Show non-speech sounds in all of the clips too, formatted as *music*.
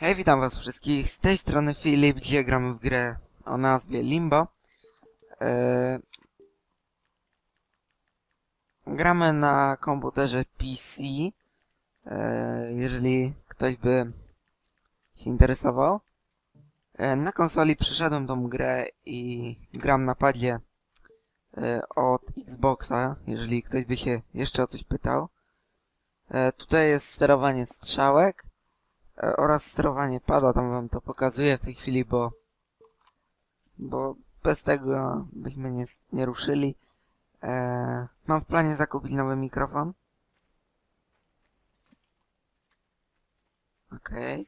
Hej, witam was wszystkich. Z tej strony Filip. Dzisiaj gramy w grę o nazwie Limbo. Eee... Gramy na komputerze PC. Eee, jeżeli ktoś by się interesował. Eee, na konsoli przyszedłem tą grę i gram na padzie eee, od Xboxa, jeżeli ktoś by się jeszcze o coś pytał. Tutaj jest sterowanie strzałek e, oraz sterowanie pada, tam wam to pokazuję w tej chwili, bo bo bez tego byśmy nie, nie ruszyli. E, mam w planie zakupić nowy mikrofon. Okej.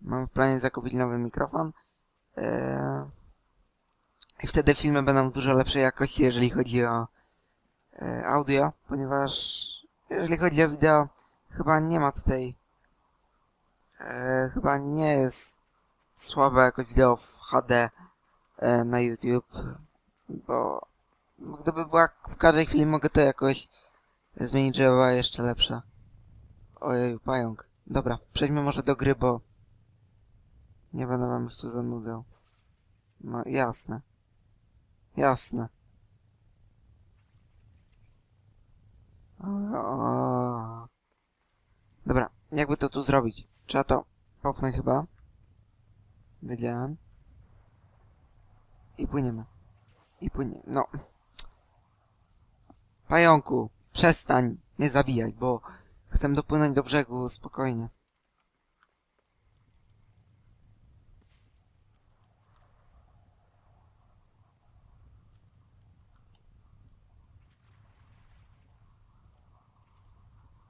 Mam w planie zakupić nowy mikrofon. E, I wtedy filmy będą dużo lepszej jakości, jeżeli chodzi o e, audio, ponieważ jeżeli chodzi o wideo, chyba nie ma tutaj e, chyba nie jest słabe jakoś wideo w HD e, na YouTube, bo gdyby była w każdej chwili mogę to jakoś zmienić, żeby była jeszcze lepsza. Ojej, pająk. Dobra, przejdźmy może do gry, bo nie będę wam już tu zanudzał. No, jasne. Jasne. O. Dobra, jakby to tu zrobić? Trzeba to popchnąć chyba. Wiedziałem. I płyniemy. I płyniemy. No. Pająku, przestań nie zabijać, bo chcę dopłynąć do brzegu spokojnie.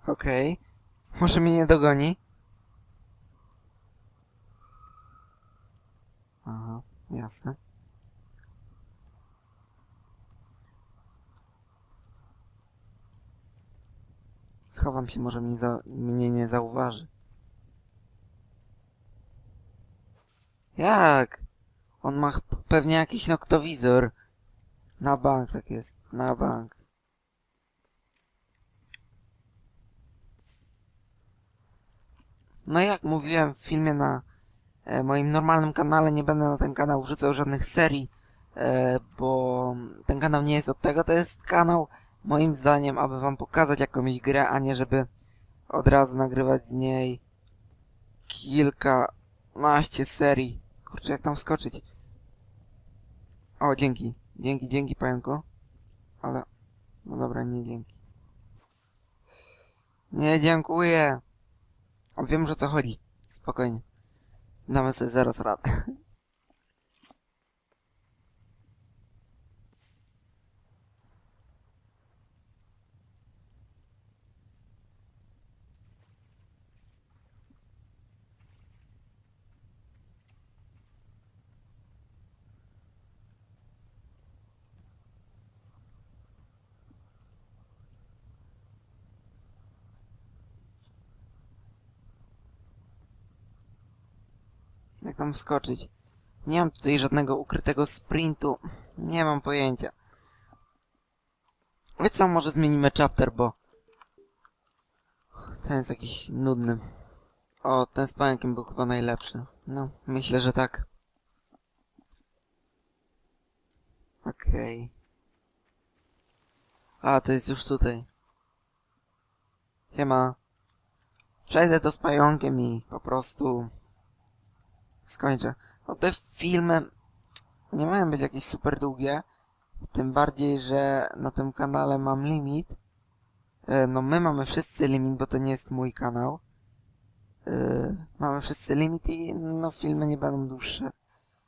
Okej. Może mnie nie dogoni? Aha, jasne. Schowam się, może mnie, za mnie nie zauważy. Jak? On ma pewnie jakiś noktowizor. Na bank tak jest, na bank. No jak mówiłem w filmie na e, moim normalnym kanale, nie będę na ten kanał wrzucał żadnych serii, e, bo ten kanał nie jest od tego, to jest kanał moim zdaniem, aby wam pokazać jakąś grę, a nie żeby od razu nagrywać z niej kilkanaście serii. Kurczę, jak tam wskoczyć? O, dzięki. Dzięki, dzięki, pająku. Ale... No dobra, nie dzięki. Nie, dziękuję. Wiem o co chodzi. Spokojnie. Damy sobie zaraz radę. *laughs* Jak tam wskoczyć? Nie mam tutaj żadnego ukrytego sprintu. Nie mam pojęcia. Wiecie co, może zmienimy chapter, bo... Ten jest jakiś nudny. O, ten z pająkiem był chyba najlepszy. No, myślę, że tak. Okej. A, to jest już tutaj. Siema. Przejdę to z pająkiem i po prostu skończę. No te filmy nie mają być jakieś super długie. Tym bardziej, że na tym kanale mam limit. E, No my mamy wszyscy limit, bo to nie jest mój kanał. E, Mamy wszyscy limit i no filmy nie będą dłuższe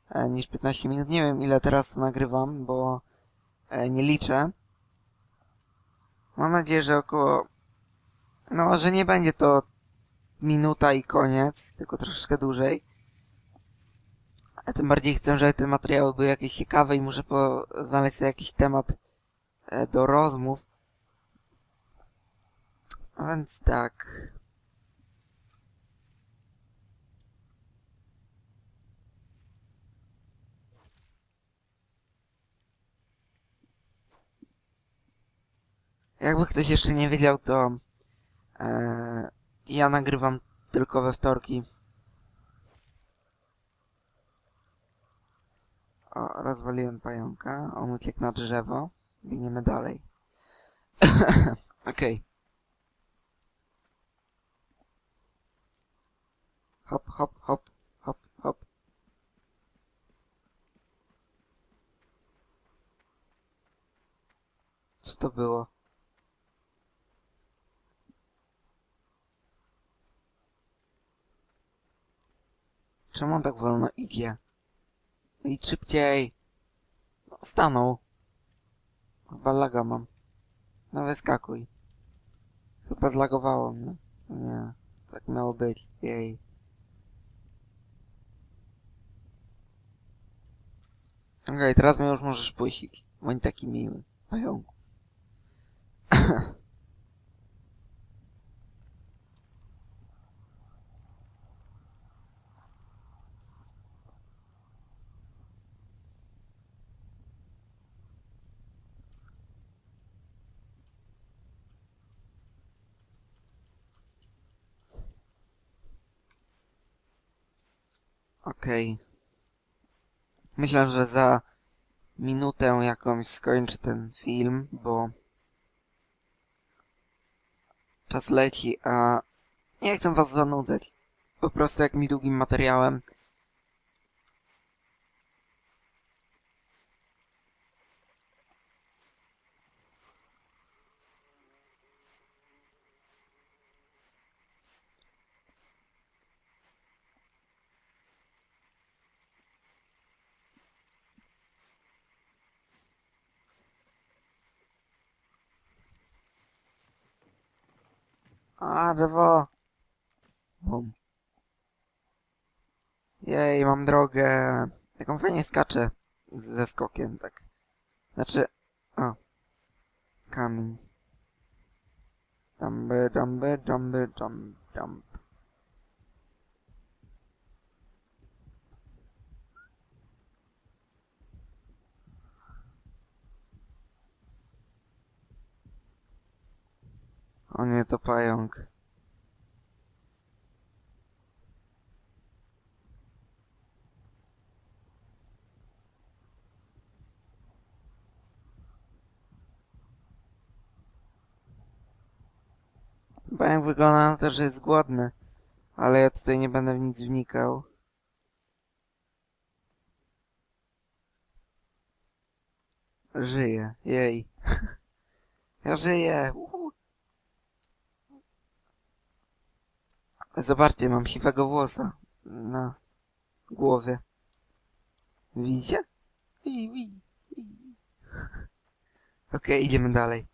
e, niż 15 minut. Nie wiem ile teraz to nagrywam, bo nie liczę. Mam nadzieję, że około... No, że nie będzie to minuta i koniec, tylko troszeczkę dłużej. A tym bardziej chcę, żeby te materiały były jakieś ciekawe i muszę znaleźć sobie jakiś temat e, do rozmów. A Więc tak. Jakby ktoś jeszcze nie wiedział, to e, ja nagrywam tylko we wtorki. O, rozwaliłem pająka. On uciekł na drzewo. Biegniemy dalej. *laughs* Okej. Hop, hop, hop, hop, hop. Co to było? Czemu on tak wolno idzie? Idź szybciej! No, stanął. Chyba laga mam. No wyskakuj. Chyba zlagowało mnie. Nie, tak miało być. Jej. Okej, teraz mnie już możesz puścić. Bądź taki miły. Pająku. *laughs* Okej. Myślę, że za minutę jakąś skończę ten film, bo czas leci, a nie chcę was zanudzać. Po prostu jak mi długim materiałem. A, drzewo! Bum. Jej, mam drogę. Jaką fajnie skaczę ze skokiem, tak. Znaczy... O. Kamień. Dumby, dumby, dumby, dump, dump. O nie, to pająk. Pająk wygląda na to, że jest głodny. Ale ja tutaj nie będę w nic wnikał. Żyję, jej. *laughs* ja żyję. Zobaczcie, mam siwego włosa na głowie. Widzicie? Wi, wi, *laughs* idziemy dalej.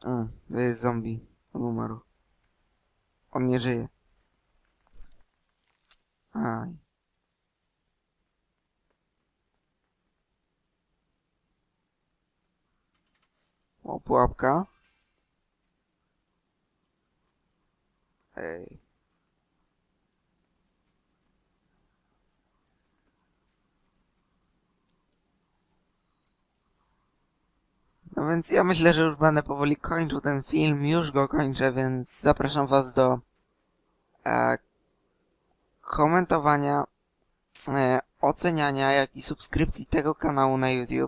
O, to jest zombie. On umarł. On nie żyje. Aj. O, pułapka. No więc ja myślę, że już będę powoli kończył ten film. Już go kończę, więc zapraszam was do e, komentowania, e, oceniania, jak i subskrypcji tego kanału na YouTube.